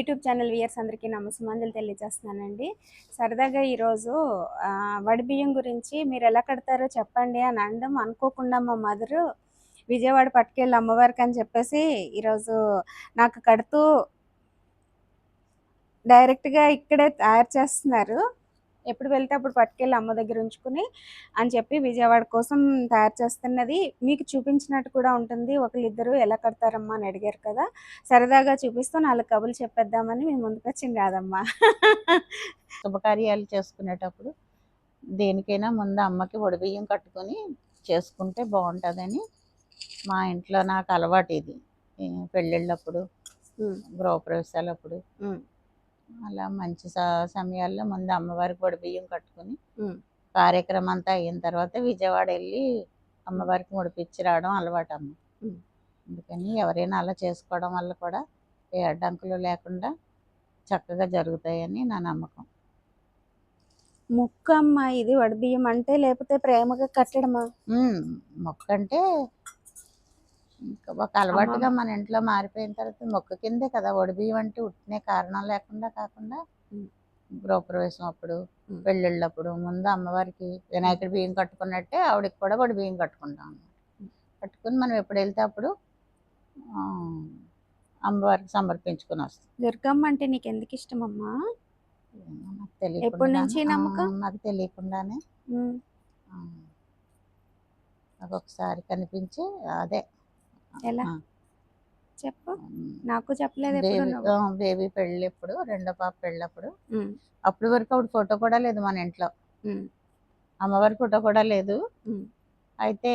YouTube channel weirs అందరికీ నమస్కారాలు తెలియజేస్తున్నానండి. సరదాగా ఈరోజు వడిబియ్యం వడి బియ్యం గురించి మీరు ఎలా కడతారో చెప్పండి అని అనడం అనుకోకుండా మా మదరు విజయవాడ పట్టుకెళ్ళి అమ్మవారికి అని చెప్పేసి ఈరోజు నాకు కడుతూ డైరెక్ట్గా ఇక్కడే తయారు చేస్తున్నారు. ఎప్పుడు వెళ్తే అప్పుడు పట్టుకెళ్ళి అమ్మ దగ్గర ఉంచుకుని అని చెప్పి విజయవాడ కోసం తయారు చేస్తున్నది. మీకు చూపించినట్టు కూడా ఉంటుంది. ఒకళ్ళిద్దరు ఎలా కడతారమ్మా అని అడిగారు కదా. సరదాగా చూపిస్తూ నాలుగు కబుర్లు చెప్పేద్దామని మేము ముందుకు వచ్చింది రాదమ్మా. శుభకార్యాలు చేసుకునేటప్పుడు దేనికైనా ముందు అమ్మకి బియ్యం కట్టుకొని చేసుకుంటే బాగుంటుందని మా ఇంట్లో నాకు అలవాటు ఇది. పెళ్ళిళ్ళప్పుడు గృహప్రవేశాలప్పుడు. అలా మంచి సమయాల్లో ముందు అమ్మవారికి బియ్యం కట్టుకొని. కార్యక్రమం అంతా అయిన తర్వాత విజయవాడ వెళ్ళి అమ్మవారికి ముడిపిచ్చి రావడం అలవాటు అమ్మ. అందుకని ఎవరైనా అలా చేసుకోవడం వల్ల కూడా ఏ అడ్డంకులు లేకుండా చక్కగా జరుగుతాయని నా నమ్మకం ముక్క అమ్మ ఇది వడిబియ్యం అంటే లేకపోతే ప్రేమగా కట్టడమా మొక్క అంటే ఒక అలవాటుగా మన ఇంట్లో మారిపోయిన తర్వాత మొక్క కిందే కదా బియ్యం అంటే ఉట్టినే కారణం లేకుండా కాకుండా. గృహప్రవేశం అప్పుడు. పెళ్ళిళ్ళప్పుడు ముందు అమ్మవారికి వినాయకుడి బియ్యం కట్టుకున్నట్టే ఆవిడకి కూడా వడి బియ్యం కట్టుకుంటాం అన్నమాట. కట్టుకుని మనం ఎప్పుడు వెళ్తే అప్పుడు అమ్మవారికి సమర్పించుకుని వస్తాం. దుర్గమ్మ అంటే నీకు ఎందుకు ఇష్టం అమ్మా నాకు తెలియకుండా ఎప్పటి నుంచి నమ్మకం? నాకు తెలియకుండానే. నాకు ఒకసారి కనిపించి అదే ఎలా? చెప్పు. నాకు చెప్పలేదు ఎప్పుడు బేబీ పెళ్ళప్పుడు రెండో పాప పెళ్ళప్పుడు ఉమ్, అప్పటి వరకు ఆవిడ ఫోటో కూడా లేదు మన ఇంట్లో. అమ్మవారి ఫోటో కూడా లేదు. అయితే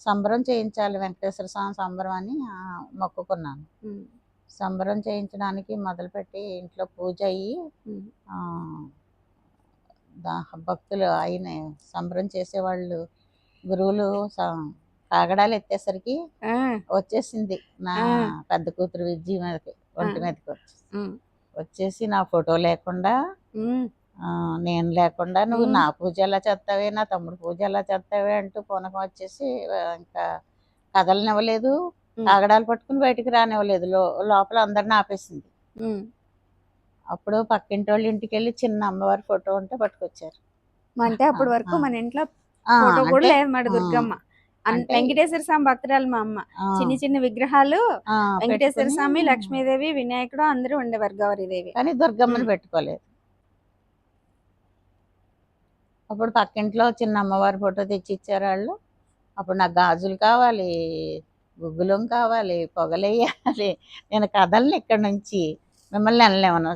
సంబరం చేయించాలి వెంకటేశ్వర స్వామి సంబరం అని మొక్కుకున్నాను. సంబరం చేయించడానికి మొదలుపెట్టి ఇంట్లో పూజ అయ్యి భక్తులు ఆయన సంబరం చేసేవాళ్ళు గురువులు కాగడాలు ఎత్తేసరికి వచ్చేసింది నా. పెద్ద కూతురు విజయ మీదకి ఒంటి. మీదకి వచ్చి వచ్చేసి నా ఫోటో లేకుండా నేను లేకుండా నువ్వు. నా పూజ ఎలా చేస్తావే నా తమ్ముడు పూజ ఎలా చేస్తావే అంటూ పూనకం వచ్చేసి ఇంకా కదలనివ్వలేదు. కాగడాలు పట్టుకుని బయటికి రానివ్వలేదు లోపల అందరిని ఆపేసింది. అప్పుడు పక్కింటి వాళ్ళ ఇంటికి వెళ్ళి చిన్న అమ్మవారి ఫోటో ఉంటే పట్టుకొచ్చారు అంటే అప్పటి వరకు. మన ఇంట్లో కూడా లేదు దుర్గమ్మ వెంకటేశ్వర స్వామి భక్తురాలు మా అమ్మ. చిన్న చిన్న విగ్రహాలు వెంకటేశ్వర స్వామి లక్ష్మీదేవి వినాయకుడు అందరూ ఉండేవారు గౌరీదేవి. కానీ దుర్గమ్మని. పెట్టుకోలేదు. అప్పుడు పక్కింట్లో చిన్న అమ్మవారి ఫోటో తెచ్చి ఇచ్చారు వాళ్ళు. అప్పుడు నాకు గాజులు కావాలి గుగ్గులం కావాలి పొగలేయాలి. నేను కదలను ఇక్కడ నుంచి. మిమ్మల్ని అనలేమను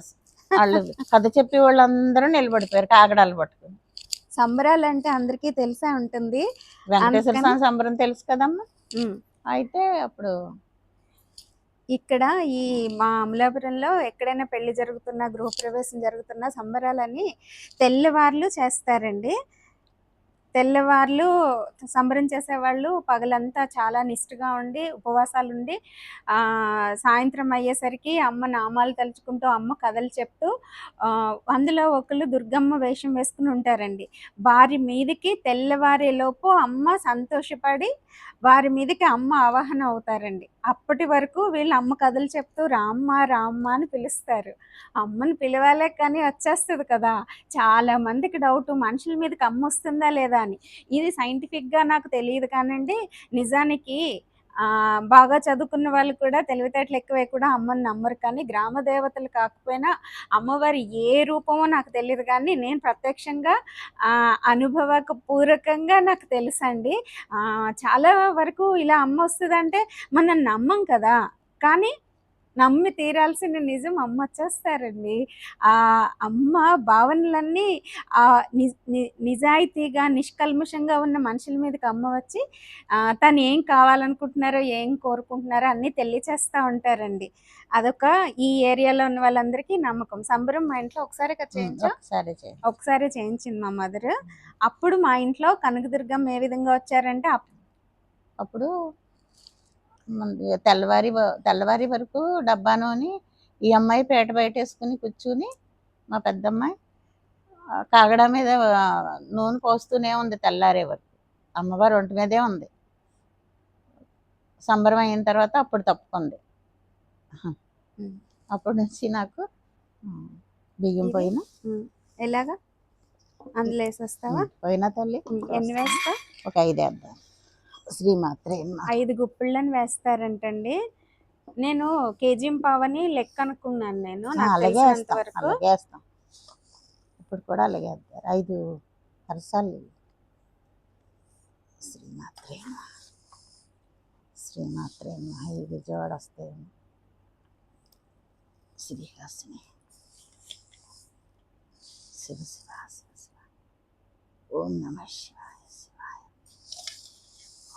వాళ్ళు కథ చెప్పి వాళ్ళందరూ నిలబడిపోయారు కాగడాలు పట్టుకుని. సంబరాలు అంటే అందరికీ తెలిసే ఉంటుంది. వెంకటేశ్వర అందుకని- స్వామి సంబరం తెలుసు కదమ్మా. అయితే అప్పుడు ఇక్కడ ఈ మా అమలాపురంలో ఎక్కడైనా పెళ్ళి జరుగుతున్నా గృహప్రవేశం జరుగుతున్నా సంబరాలని తెల్లవార్లు చేస్తారండి. తెల్లవార్లు సంబరం చేసేవాళ్ళు పగలంతా చాలా నిష్ఠగా ఉండి ఉపవాసాలు ఉండి సాయంత్రం అయ్యేసరికి అమ్మ నామాలు తలుచుకుంటూ అమ్మ కథలు చెప్తూ అందులో ఒకళ్ళు దుర్గమ్మ వేషం వేసుకుని ఉంటారండి. వారి మీదకి తెల్లవారేలోపు అమ్మ సంతోషపడి వారి మీదకి అమ్మ ఆవాహన అవుతారండి. అప్పటి వరకు వీళ్ళు అమ్మ కథలు చెప్తూ రామ్మ రామ్మ అని పిలుస్తారు. అమ్మని పిలవాలే కానీ వచ్చేస్తుంది కదా. చాలా మందికి డౌట్ మనుషుల మీదకి అమ్మ వస్తుందా లేదా అని. ఇది సైంటిఫిక్గా నాకు తెలియదు కానండి. నిజానికి బాగా చదువుకున్న వాళ్ళు కూడా తెలివితేటలు ఎక్కువే కూడా అమ్మని నమ్మరు. కానీ గ్రామ దేవతలు కాకపోయినా అమ్మవారి ఏ రూపమో నాకు తెలియదు కానీ నేను ప్రత్యక్షంగా ఆ, అనుభవక పూర్వకంగా నాకు తెలుసండి. చాలా వరకు ఇలా అమ్మ వస్తుందంటే మనం నమ్మం కదా. కానీ నమ్మి తీరాల్సిన నిజం అమ్మ వచ్చేస్తారండి ఆ అమ్మ భావనలన్నీ ఆ నిజాయితీగా నిష్కల్మషంగా ఉన్న మనుషుల మీదకి అమ్మ వచ్చి తను ఏం కావాలనుకుంటున్నారో ఏం కోరుకుంటున్నారో అన్నీ తెలియచేస్తూ ఉంటారండి. అదొక ఈ ఏరియాలో ఉన్న వాళ్ళందరికీ నమ్మకం. సంబరం మా ఇంట్లో ఒకసారి చేయించా. ఒకసారి ఒకసారి చేయించింది మా మదర్. అప్పుడు మా ఇంట్లో కనకదుర్గం ఏ విధంగా వచ్చారంటే అప్- అప్పుడు తెల్లవారి తెల్లవారి వరకు డబ్బాలోని ఈ అమ్మాయి పేట బయట వేసుకుని కూర్చుని మా పెద్దమ్మాయి కాగడా మీద నూనె పోస్తూనే ఉంది తెల్లారే వరకు అమ్మవారు ఒంటి మీదే ఉంది సంబరం అయిన తర్వాత అప్పుడు తప్పుకుంది. అప్పటి నుంచి నాకు బియ్యం? పోయిన. ఎలాగా అందులో వేసేస్తావా పోయిన తల్లి. ఎన్ని వేస్తా ఒక ఐదు వేద్దాం శ్రీమాత్రే. ఐదు గుప్పిళ్ళని వేస్తారంటండి. నేను కేజీ పావని లెక్క అనుకున్నాను నేను అలాగే వేస్తాం ఇప్పుడు కూడా అలాగే వేస్తారు ఐదు అరసాలు. శ్రీమాత్రే. శ్రీమాత్రే. ఈ విజయవాడ వస్తాయేమో శ్రీహాసిని. శివ శివ శివ శివ. ఓం నమ శివాయ శివాయ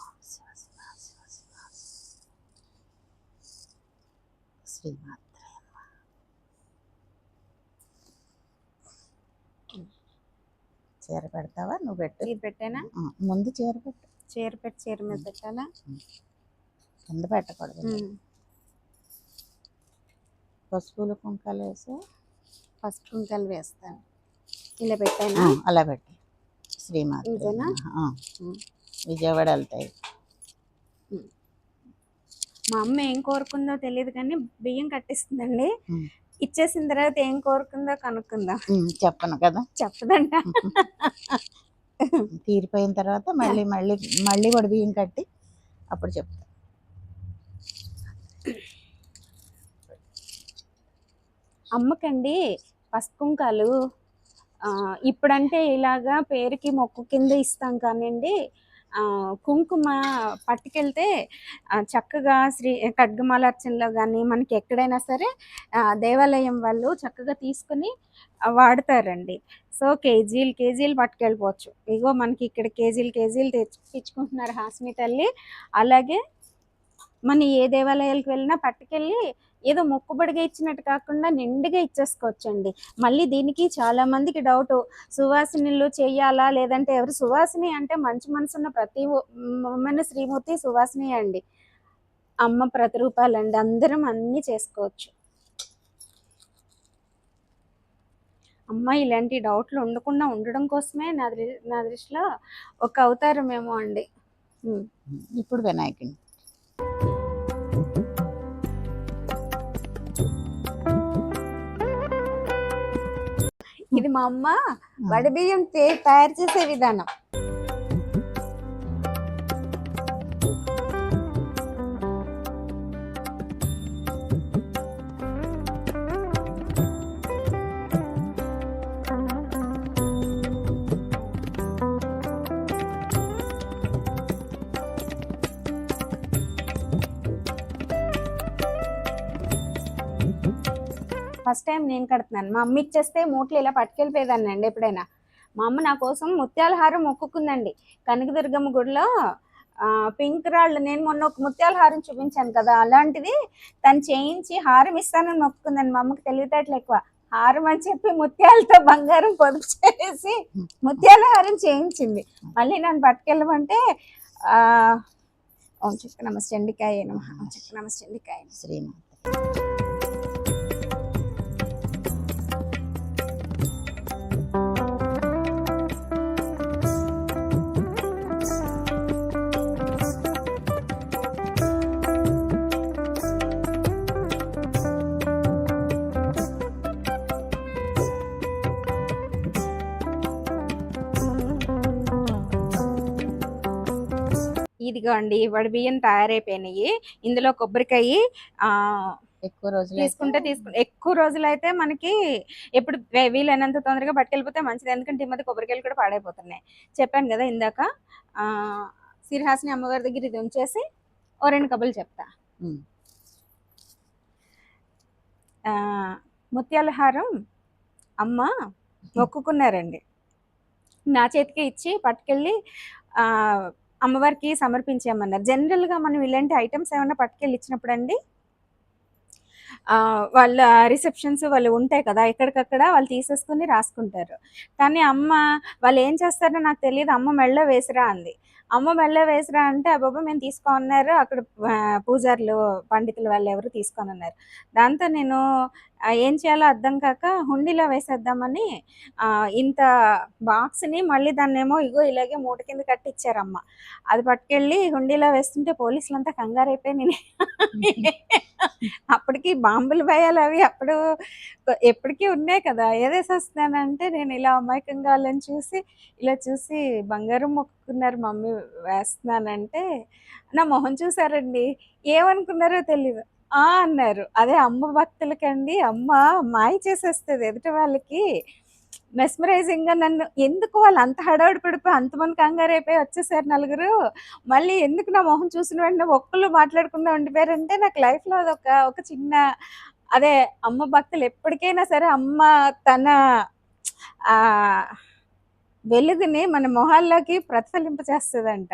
ఓం శివ శివ శివ శివ శ్రీమాత్రే. చీర పెడతావా? నువ్వు పెట్టు. చీర పెట్టానా? ముందు చీర పెట్టు. చీర పెట్టి చీర మీద పెట్టాలా? కింద పెట్టకూడదు. పసుపులు కుంకాలు వేసి? పసుపు కుంకాలు వేస్తాను. ఇలా పెట్టానా? అలా పెట్టి. శ్రీమాత. విజయవాడ వెళ్తాయి. మా అమ్మ ఏం కోరుకుందో తెలియదు కానీ బియ్యం కట్టిస్తుందండి. ఇచ్చేసిన తర్వాత ఏం కోరుకుందో కనుక్కుందాం. చెప్పను కదా. చెప్పదంట తీరిపోయిన తర్వాత మళ్ళీ మళ్ళీ మళ్ళీ కూడా బియ్యం కట్టి అప్పుడు చెప్తా. అమ్మకండి పసుపు కుంకాలు ఆ, ఇప్పుడంటే ఇలాగా పేరుకి మొక్కు కింద ఇస్తాం కానివ్వండి కుంకుమ పట్టుకెళ్తే చక్కగా శ్రీ ఖడ్గమాలార్చనలో కానీ మనకి ఎక్కడైనా సరే దేవాలయం వాళ్ళు చక్కగా తీసుకుని వాడతారండి. సో కేజీలు కేజీలు పట్టుకెళ్ళిపోవచ్చు. ఇగో మనకి ఇక్కడ కేజీలు కేజీలు తెచ్చిపించుకుంటున్నారు హాస్మి తల్లి. అలాగే మన ఏ దేవాలయాలకు వెళ్ళినా పట్టుకెళ్ళి ఏదో మొక్కుబడిగా ఇచ్చినట్టు కాకుండా నిండుగా ఇచ్చేసుకోవచ్చండి. మళ్ళీ దీనికి చాలా మందికి డౌట్ సువాసినిలు చేయాలా? లేదంటే ఎవరు? సువాసిని అంటే మంచి మనసున్న ప్రతి ఉమెన్ శ్రీమూర్తి సువాసిని అండి. అమ్మ ప్రతిరూపాలండి. అందరం అన్నీ చేసుకోవచ్చు. అమ్మ ఇలాంటి డౌట్లు ఉండకుండా ఉండడం కోసమే నా దృ నా దృష్టిలో ఒక అవతారం ఏమో అండి. ఇప్పుడు వినాయకుని ఇది మా అమ్మ వడి బియ్యం తే- తయారు చేసే విధానం. ఫస్ట్ టైం నేను కడుతున్నాను. మా అమ్మ ఇచ్చేస్తే మూట్లు ఇలా పట్టుకెళ్ళిపోయేదాన్ని అండి ఎప్పుడైనా. మా అమ్మ నా కోసం ముత్యాల హారం మొక్కుకుందండి. కనకదుర్గమ్మ గుడిలో పింక్ రాళ్ళు నేను మొన్న ఒక ముత్యాల హారం చూపించాను కదా అలాంటిది తను చేయించి హారం ఇస్తానని మొక్కుకుందండి. మా అమ్మకి తెలివితేటలు ఎక్కువ. హారం అని చెప్పి ముత్యాలతో బంగారం పొదుపు చేసి ముత్యాల హారం చేయించింది. మళ్ళీ నన్ను పట్టుకెళ్ళమంటే ఓం చిక్క నమస్చండికాయ నమ. ఓం నమస్చండికాయ శ్రీమాత. ఇదిగో అండి వడి బియ్యం తయారైపోయినాయి. ఇందులో కొబ్బరికాయ ఎక్కువ రోజులు తీసుకుంటే తీసుకుంటే ఎక్కువ రోజులు అయితే మనకి ఎప్పుడు వీలైనంత తొందరగా పట్టుకెళ్ళిపోతే మంచిది. ఎందుకంటే ఈ మధ్య కొబ్బరికాయలు కూడా పాడైపోతున్నాయి. చెప్పాను కదా ఇందాక ఆ సిరిహాసిని అమ్మగారి దగ్గర ఇది ఉంచేసి ఓ రెండు కబుర్లు చెప్తా. ముత్యాల హారం అమ్మ మొక్కుకున్నారండి. నా చేతికి ఇచ్చి పట్టుకెళ్ళి అమ్మవారికి సమర్పించామన్నారు జనరల్గా మనం ఇలాంటి ఐటమ్స్ ఏమైనా పట్టుకెళ్ళి ఇచ్చినప్పుడు అండి ఆ, వాళ్ళ రిసెప్షన్స్ వాళ్ళు ఉంటాయి కదా ఎక్కడికక్కడ వాళ్ళు తీసేసుకుని రాసుకుంటారు. కానీ అమ్మ వాళ్ళు ఏం చేస్తారో నాకు తెలియదు అమ్మ మెళ్ళ వేసిరా అంది. అమ్మ మెల్ల వేసిరా అంటే అబ్బాబా మేము తీసుకోమన్నారు అక్కడ ఆ, పూజారులు పండితులు వాళ్ళు ఎవరు తీసుకొని అన్నారు దాంతో నేను ఏం చేయాలో అర్థం కాక హుండీలో వేసేద్దామని ఇంత బాక్స్ని మళ్ళీ దాన్నేమో ఇగో ఇలాగే మూట కింద కట్టిచ్చారమ్మ. అది పట్టుకెళ్ళి హుండీలో వేస్తుంటే పోలీసులు అంతా కంగారు అయిపోయి నేను అప్పటికి బాంబులు భయాలు అవి అప్పుడు ఎప్పటికీ ఉన్నాయి కదా. ఏదేసి వస్తున్నానంటే నేను ఇలా అమాయకంగా వాళ్ళని చూసి ఇలా చూసి బంగారం మొక్కుకున్నారు మమ్మీ వేస్తున్నానంటే నా మొహం చూసారండి? ఏమనుకున్నారో తెలియదు ఆ అన్నారు. అదే అమ్మ భక్తులకండి. అమ్మ మాయ చేసేస్తుంది ఎదుటి వాళ్ళకి. మెస్మరైజింగ్గా నన్ను ఎందుకు వాళ్ళు అంత హడావుడి పడిపోయి అంతమంది కంగారైపోయి వచ్చేసారు నలుగురు? మళ్ళీ ఎందుకు నా మొహం చూసిన వెంటనే ఒక్కళ్ళు మాట్లాడకుండా ఉండిపోయారంటే నాకు లైఫ్లో అది అదొక ఒక చిన్న అదే అమ్మ భక్తులు ఎప్పటికైనా సరే అమ్మ తన వెలుగుని మన మొహాల్లోకి ప్రతిఫలింప చేస్తుందంట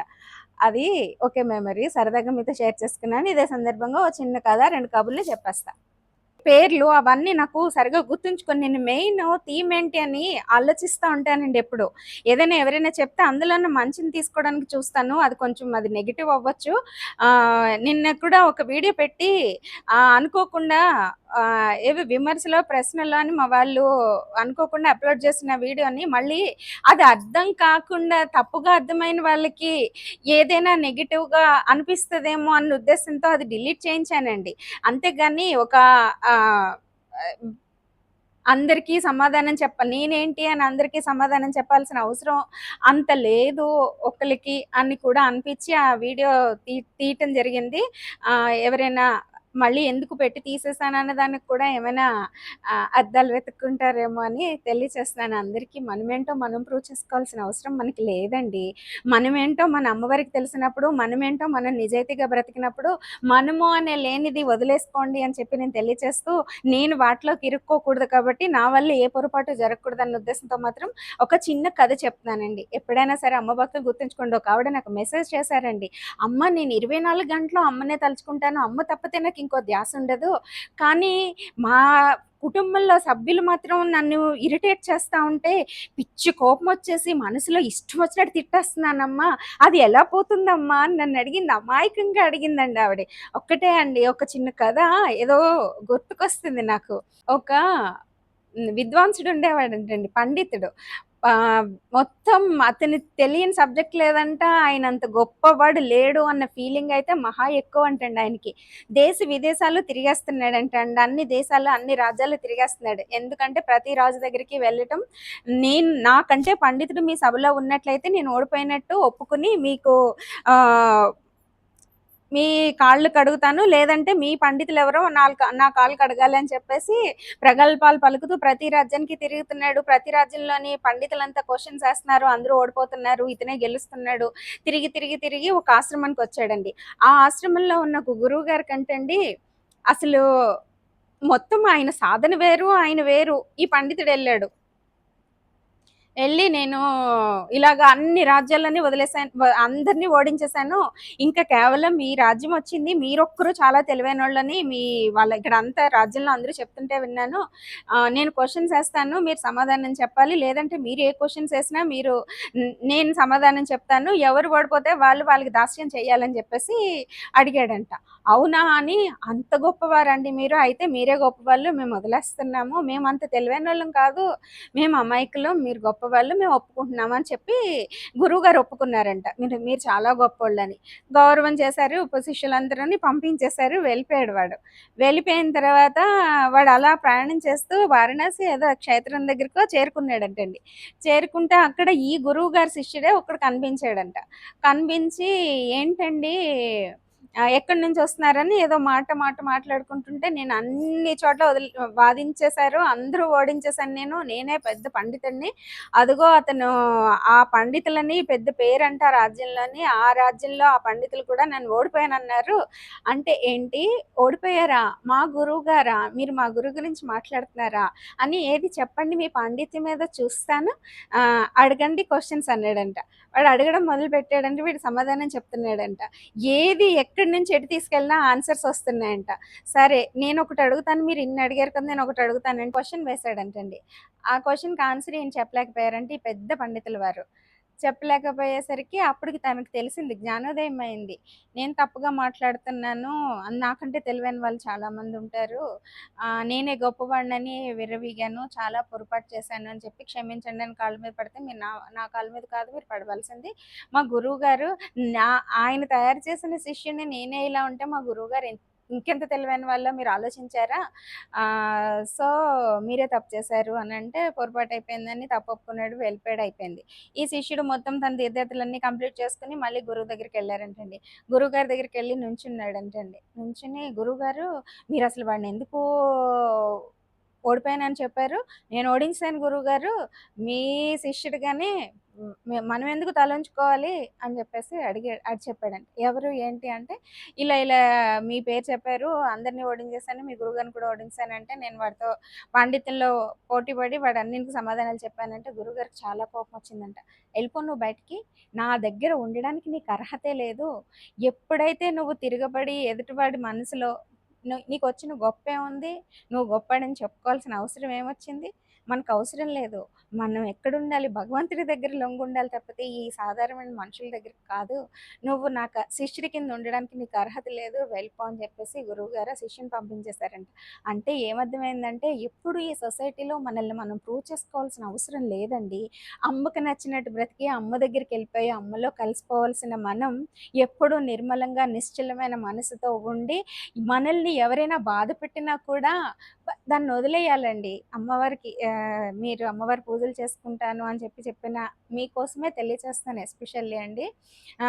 అది ఓకే మెమరీ సరదాగా మీతో షేర్ చేసుకున్నాను. ఇదే సందర్భంగా ఒక చిన్న కథ రెండు కబుర్లు చెప్పేస్తా. పేర్లు అవన్నీ నాకు సరిగా గుర్తుంచుకొని నేను మెయిన్ థీమ్ ఏంటి అని ఆలోచిస్తూ ఉంటానండి ఎప్పుడు. ఏదైనా ఎవరైనా చెప్తే అందులోనే మంచిని తీసుకోవడానికి చూస్తాను. అది కొంచెం అది నెగిటివ్ అవ్వచ్చు. నిన్న కూడా ఒక వీడియో పెట్టి అనుకోకుండా ఏవి విమర్శలో ప్రశ్నలో అని మా వాళ్ళు అనుకోకుండా అప్లోడ్ చేసిన వీడియోని మళ్ళీ అది అర్థం కాకుండా తప్పుగా అర్థమైన వాళ్ళకి ఏదైనా నెగిటివ్గా అనిపిస్తుందేమో అన్న ఉద్దేశంతో అది డిలీట్ చేయించానండి. అంతేగాని ఒక అందరికీ సమాధానం చెప్ప నేనేంటి అని అందరికీ సమాధానం చెప్పాల్సిన అవసరం అంత లేదు ఒకరికి అని కూడా అనిపించి ఆ వీడియో తీ తీయటం జరిగింది. ఎవరైనా మళ్ళీ ఎందుకు పెట్టి తీసేసానన్న దానికి కూడా ఏమైనా అద్దాలు వెతుక్కుంటారేమో అని తెలియచేస్తున్నాను. అందరికీ మనమేంటో మనం ప్రూవ్ చేసుకోవాల్సిన అవసరం మనకి లేదండి. మనమేంటో మన అమ్మవారికి తెలిసినప్పుడు మనమేంటో మనం నిజాయితీగా బ్రతికినప్పుడు మనము అనే లేనిది వదిలేసుకోండి అని చెప్పి నేను తెలియచేస్తూ నేను వాటిలోకి ఇరుక్కోకూడదు కాబట్టి నా వల్ల ఏ పొరపాటు జరగకూడదు అన్న ఉద్దేశంతో మాత్రం ఒక చిన్న కథ చెప్తున్నానండి. ఎప్పుడైనా సరే అమ్మ భక్తులు గుర్తుంచుకోండి. ఒక ఆవిడ నాకు మెసేజ్ చేశారండి. అమ్మ నేను ఇరవై నాలుగు గంటలు అమ్మనే తలుచుకుంటాను. అమ్మ తప్పితే నాకు ఇంకో ధ్యాస ఉండదు. కానీ మా కుటుంబంలో సభ్యులు మాత్రం నన్ను ఇరిటేట్ చేస్తూ ఉంటే పిచ్చి కోపం వచ్చేసి మనసులో ఇష్టం వచ్చినట్టు తిట్టేస్తున్నానమ్మా. అది ఎలా పోతుందమ్మా అని నన్ను అడిగింది. అమాయకంగా అడిగిందండి ఆవిడ. ఒక్కటే అండి ఒక చిన్న కథ ఏదో గుర్తుకొస్తుంది నాకు. ఒక విద్వాంసుడు ఉండేవాడంటండి పండితుడు. మొత్తం అతని తెలియని సబ్జెక్ట్ లేదంట ఆయన అంత గొప్పవాడు లేడు అన్న ఫీలింగ్ అయితే మహా ఎక్కువ అంటండి ఆయనకి. దేశ విదేశాలు తిరిగేస్తున్నాడంట అండి. అన్ని దేశాలు అన్ని రాజ్యాలు తిరిగేస్తున్నాడు. ఎందుకంటే ప్రతి రాజు దగ్గరికి వెళ్ళటం నేను నాకంటే పండితుడు మీ సభలో ఉన్నట్లయితే నేను ఓడిపోయినట్టు ఒప్పుకుని మీకు మీ కాళ్ళు కడుగుతాను లేదంటే మీ పండితులు ఎవరో నా నా కాళ్ళు కడగాలి అని చెప్పేసి ప్రగల్భాలు పలుకుతూ ప్రతి రాజ్యానికి తిరుగుతున్నాడు. ప్రతి రాజ్యంలోని పండితులంతా క్వశ్చన్స్ వేస్తున్నారు అందరూ ఓడిపోతున్నారు. ఇతనే గెలుస్తున్నాడు. తిరిగి తిరిగి తిరిగి ఒక ఆశ్రమానికి వచ్చాడండి. ఆ ఆశ్రమంలో ఉన్న ఒక గురువు గారి కంటండి అసలు మొత్తం ఆయన సాధన వేరు ఆయన వేరు. ఈ పండితుడు వెళ్ళాడు. వెళ్ళి నేను ఇలాగ అన్ని రాజ్యాలని వదిలేసాను అందరినీ ఓడించేశాను ఇంకా కేవలం మీ రాజ్యం వచ్చింది. మీరొక్కరు చాలా తెలివైన వాళ్ళని మీ వాళ్ళ ఇక్కడ అంతా రాజ్యంలో అందరూ చెప్తుంటే విన్నాను. నేను క్వశ్చన్స్ వేస్తాను మీరు సమాధానం చెప్పాలి. లేదంటే మీరు ఏ క్వశ్చన్స్ వేసినా మీరు నేను సమాధానం చెప్తాను. ఎవరు ఓడిపోతే వాళ్ళు వాళ్ళకి దాస్యం చేయాలని చెప్పేసి అడిగాడంట. అవునా అని అంత గొప్పవారండి మీరు. అయితే మీరే గొప్పవాళ్ళు మేము వదిలేస్తున్నాము. మేము అంత తెలివైన వాళ్ళం కాదు. మేము అమాయకులు మీరు గొప్పవాళ్ళు మేము ఒప్పుకుంటున్నాము అని చెప్పి గురువు గారు ఒప్పుకున్నారంట. మీరు మీరు చాలా గొప్పోళ్ళని. గౌరవం చేశారు ఉపశిష్యులందరినీ పంపించేశారు వెళ్ళిపోయాడు వాడు. వెళ్ళిపోయిన తర్వాత వాడు అలా ప్రయాణం చేస్తూ వారణాసి ఏదో క్షేత్రం దగ్గరకో చేరుకున్నాడంటండి. చేరుకుంటే అక్కడ ఈ గురువు గారి శిష్యుడే ఒకడు కనిపించాడంట. కనిపించి ఏంటండి ఎక్కడి నుంచి వస్తున్నారని ఏదో మాట మాట మాట్లాడుకుంటుంటే నేను అన్ని చోట్ల వదిలి వాదించేశారు అందరూ ఓడించేశాను నేను నేనే పెద్ద పండితుడిని అదిగో అతను ఆ పండితులని పెద్ద పేరంట ఆ రాజ్యంలోని ఆ రాజ్యంలో ఆ పండితులు కూడా నన్ను ఓడిపోయానన్నారు. అంటే ఏంటి? ఓడిపోయారా? మా గురువు గారా? మీరు మా గురువు గురించి మాట్లాడుతున్నారా? అని ఏది చెప్పండి మీ పాండిత్యం మీద చూస్తాను. అడగండి క్వశ్చన్స్ అన్నాడంట. వాడు అడగడం మొదలు పెట్టాడంటే వీడు సమాధానం చెప్తున్నాడంట. ఏది ఎక్కడ నుంచి ఎటు తీసుకెళ్ళినా ఆన్సర్స్ వస్తున్నాయంట. సరే నేను ఒకటి అడుగుతాను మీరు ఇన్ని అడిగారు కదా నేను ఒకటి అడుగుతానండి క్వశ్చన్ వేశాడంటండి. ఆ క్వశ్చన్కి ఆన్సర్ ఏం చెప్పలేకపోయారంటే ఈ పెద్ద పండితుల వారు. చెప్పలేకపోయేసరికి అప్పటికి తనకు తెలిసింది జ్ఞానోదయం అయింది నేను తప్పుగా మాట్లాడుతున్నాను. నాకంటే తెలివైన వాళ్ళు చాలామంది ఉంటారు. నేనే గొప్పవాడినని విర్రవీగాను చాలా పొరపాటు చేశాను అని చెప్పి క్షమించండి అని కాళ్ళ మీద పడితే మీరు నా నా కాళ్ళ మీద కాదు మీరు పడవలసింది. మా గురువు గారు నా ఆయన తయారు చేసిన శిష్యుని నేనే ఇలా ఉంటే మా గురువు గారు ఇంకెంత తెలివైన వాళ్ళ మీరు ఆలోచించారా? సో మీరే తప్పు చేశారు అని అంటే పొరపాటు అయిపోయిందని తప్పు ఒప్పుకున్నాడు వెళ్ళిపోయాడు అయిపోయింది. ఈ శిష్యుడు మొత్తం తన తీర్థయాత్రలన్నీ కంప్లీట్ చేసుకుని మళ్ళీ గురువు దగ్గరికి వెళ్ళారంటండి. గురువు గారి దగ్గరికి వెళ్ళి నుంచున్నాడంటండి. నుంచుని గురువుగారు మీరు అసలు వాడిని ఎందుకు ఓడిపోయానని చెప్పారు. నేను ఓడించాను గురువుగారు. మీ శిష్యుడిగానే మనం ఎందుకు తలంచుకోవాలి అని చెప్పేసి అడిగా అది చెప్పాడంట. ఎవరు ఏంటి అంటే ఇలా ఇలా మీ పేరు చెప్పారు అందరినీ ఓడించేసాను మీ గురుగారిని కూడా ఓడించానంటే నేను వాడితో పాండిత్యంలో పోటీ పడి వాడు అన్నింటికి సమాధానాలు చెప్పానంటే గురుగారికి చాలా కోపం వచ్చిందంట. వెళ్ళిపో నువ్వు బయటికి. నా దగ్గర ఉండడానికి నీకు అర్హతే లేదు. ఎప్పుడైతే నువ్వు తిరగబడి ఎదుటివాడి మనసులో నీకు వచ్చిన గొప్ప ఏముంది నువ్వు గొప్పడని చెప్పుకోవాల్సిన అవసరం ఏమొచ్చింది మనకు అవసరం లేదు. మనం ఎక్కడుండాలి? భగవంతుడి దగ్గర లొంగు ఉండాలి తప్పితే ఈ సాధారణమైన మనుషుల దగ్గర కాదు. నువ్వు నాకు శిష్యుడి కింద ఉండడానికి నీకు అర్హత లేదు. వెళ్ళిపో అని చెప్పేసి గురువు గారు శిష్యుని పంపించేశారంట. అంటే ఏమర్థమైందంటే ఎప్పుడు ఈ సొసైటీలో మనల్ని మనం ప్రూవ్ చేసుకోవాల్సిన అవసరం లేదండి. అమ్మకు నచ్చినట్టు బ్రతికి అమ్మ దగ్గరికి వెళ్ళిపోయి అమ్మలో కలిసిపోవాల్సిన మనం ఎప్పుడూ నిర్మలంగా నిశ్చలమైన మనసుతో ఉండి మనల్ని ఎవరైనా బాధ పెట్టినా కూడా దాన్ని వదిలేయాలండి. అమ్మవారికి మీరు అమ్మవారి పూజలు చేసుకుంటాను అని చెప్పి చెప్పిన మీకోసమే తెలియచేస్తాను ఎస్పెషల్లీ అండి.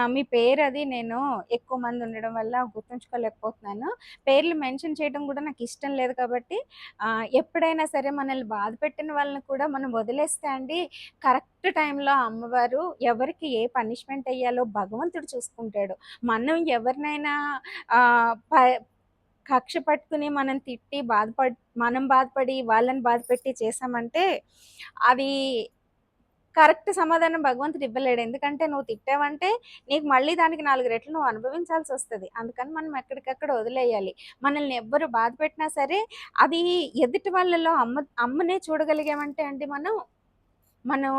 మీ పేరు అది నేను ఎక్కువ మంది ఉండడం వల్ల గుర్తుంచుకోలేకపోతున్నాను. పేర్లు మెన్షన్ చేయడం కూడా నాకు ఇష్టం లేదు కాబట్టి ఎప్పుడైనా సరే మనల్ని బాధ పెట్టిన వాళ్ళని కూడా మనం వదిలేస్తే అండి కరెక్ట్ టైంలో అమ్మవారు ఎవరికి ఏ పనిష్మెంట్ అయ్యాలో భగవంతుడు చూసుకుంటాడు. మనం ఎవరినైనా ప- కక్ష పట్టుకుని మనం తిట్టి బాధపడి మనం బాధపడి వాళ్ళని బాధపెట్టి చేసామంటే అది కరెక్ట్ సమాధానం భగవంతుడు ఇవ్వలేడు. ఎందుకంటే నువ్వు తిట్టావంటే నీకు మళ్ళీ దానికి నాలుగు రెట్లు నువ్వు అనుభవించాల్సి వస్తుంది. అందుకని మనం ఎక్కడికక్కడ వదిలేయాలి. మనల్ని ఎవ్వరు బాధ పెట్టినా సరే అది ఎదుటి వాళ్ళలో అమ్మ అమ్మనే చూడగలిగామంటే అండి మనం మనం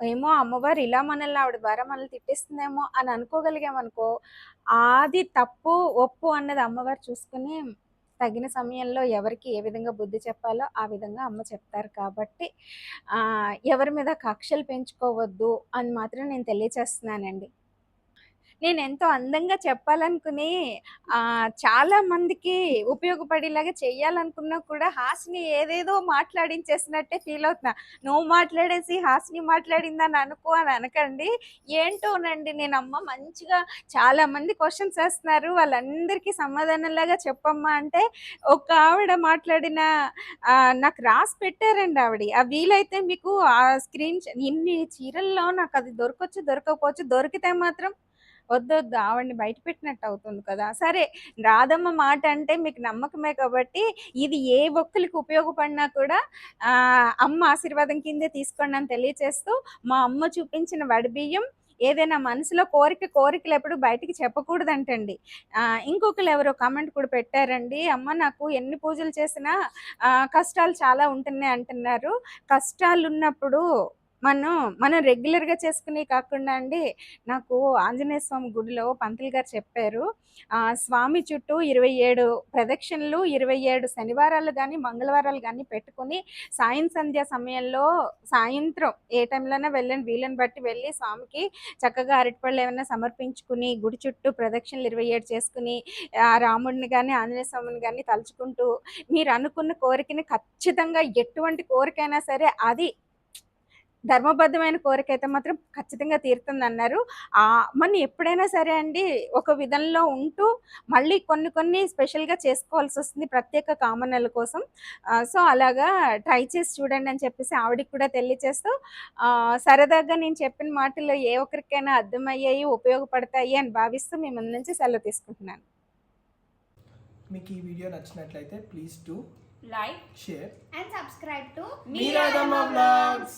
ఏమో అమ్మవారు ఇలా మనల్ని ఆవిడ ద్వారా మనల్ని తిట్టిస్తుందేమో అని అనుకోగలిగామనుకో అది తప్పు ఒప్పు అన్నది అమ్మవారు చూసుకుని తగిన సమయంలో ఎవరికి ఏ విధంగా బుద్ధి చెప్పాలో ఆ విధంగా అమ్మ చెప్తారు కాబట్టి ఎవరి మీద కక్షలు పెంచుకోవద్దు అని మాత్రం నేను తెలియచేస్తున్నానండి. నేను ఎంతో అందంగా చెప్పాలనుకుని చాలా మందికి ఉపయోగపడేలాగా చెయ్యాలనుకున్నా కూడా హాస్ని ఏదేదో మాట్లాడించేసినట్టే ఫీల్ అవుతున్నా. నువ్వు మాట్లాడేసి హాస్ని మాట్లాడిందని అనుకో అని అనకండి. ఏంటోనండి నేను అమ్మ మంచిగా చాలా మంది క్వశ్చన్స్ వేస్తున్నారు. వాళ్ళందరికీ సమాధానంలాగా చెప్పమ్మా అంటే ఒక ఆవిడ మాట్లాడిన నాకు రాసి పెట్టారండి ఆవిడ. ఆ వీలైతే మీకు ఆ స్క్రీన్ ఇన్ని చీరల్లో నాకు అది దొరకవచ్చు దొరకకపోవచ్చు దొరికితే మాత్రం వద్దొద్దు ఆవిడని బయట పెట్టినట్టు అవుతుంది కదా. సరే రాధమ్మ మాట అంటే మీకు నమ్మకమే కాబట్టి ఇది ఏ ఒక్కరికి ఉపయోగపడినా కూడా అమ్మ ఆశీర్వాదం కిందే తీసుకోండి అని తెలియచేస్తూ మా అమ్మ చూపించిన వడిబియ్యం ఏదైనా మనసులో కోరిక కోరికలు ఎప్పుడు బయటికి చెప్పకూడదంటండి. ఇంకొకరు ఎవరో కామెంట్ కూడా పెట్టారండి అమ్మ నాకు ఎన్ని పూజలు చేసినా కష్టాలు చాలా ఉంటున్నాయి అంటున్నారు. కష్టాలు ఉన్నప్పుడు మనం మనం రెగ్యులర్గా చేసుకునే కాకుండా అండి నాకు ఆంజనేయ స్వామి గుడిలో పంతులు గారు చెప్పారు స్వామి చుట్టూ ఇరవై ఏడు ప్రదక్షిణలు ఇరవై ఏడు శనివారాలు కానీ మంగళవారాలు కానీ పెట్టుకుని సాయం సంధ్య సమయంలో సాయంత్రం ఏ టైంలోనే వెళ్ళండి వీళ్ళని బట్టి వెళ్ళి స్వామికి చక్కగా అరటిపళ్ళు ఏమైనా సమర్పించుకుని గుడి చుట్టూ ప్రదక్షిణలు ఇరవై ఏడు చేసుకుని రాముడిని కానీ ఆంజనేయ స్వామిని కానీ తలుచుకుంటూ మీరు అనుకున్న కోరికని ఖచ్చితంగా ఎటువంటి కోరికైనా సరే అది ధర్మబద్ధమైన కోరిక అయితే మాత్రం ఖచ్చితంగా తీరుతుంది అన్నారు ఆ మనం ఎప్పుడైనా సరే అండి ఒక విధంలో ఉంటూ మళ్ళీ కొన్ని కొన్ని స్పెషల్గా చేసుకోవాల్సి వస్తుంది ప్రత్యేక కామనల కోసం. సో అలాగా ట్రై చేసి చూడండి అని చెప్పేసి ఆవిడకి కూడా తెలియచేస్తూ సరదాగా నేను చెప్పిన మాటలు ఏ ఒక్కరికైనా అర్థమయ్యాయి ఉపయోగపడతాయి అని భావిస్తూ మీ ముందు నుంచి సెలవు తీసుకుంటున్నాను. మీకు ఈ వీడియో నచ్చినట్లయితే please to like share and subscribe to మీరాదమ్మ బ్లాగ్స్.